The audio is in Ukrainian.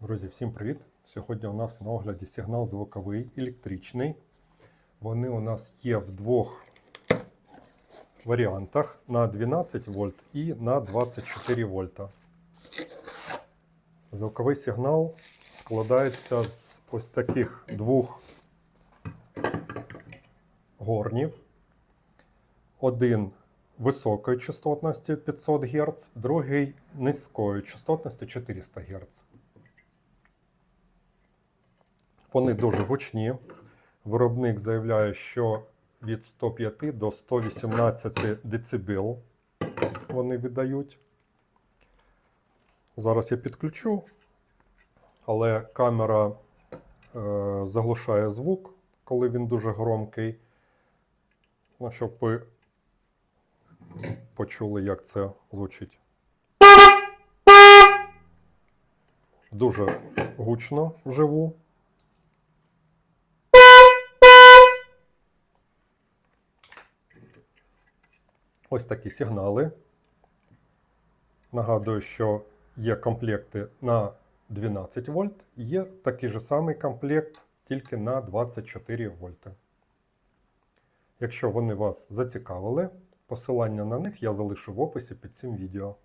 Друзі, всім привіт! Сьогодні у нас на огляді сигнал звуковий електричний. Вони у нас є в двох варіантах на 12 вольт і на 24 вольта. Звуковий сигнал складається з ось таких двох горнів. Один високої частотності 500 Гц, другий низької частотності 400 Гц. Вони дуже гучні. Виробник заявляє, що від 105 до 118 дБ вони видають. Зараз я підключу, але камера е, заглушає звук, коли він дуже громкий. Ну, щоб ви почули, як це звучить. Дуже гучно вживу. Ось такі сигнали. Нагадую, що є комплекти на 12 вольт, є такий же самий комплект тільки на 24 вольти. Якщо вони вас зацікавили, посилання на них я залишу в описі під цим відео.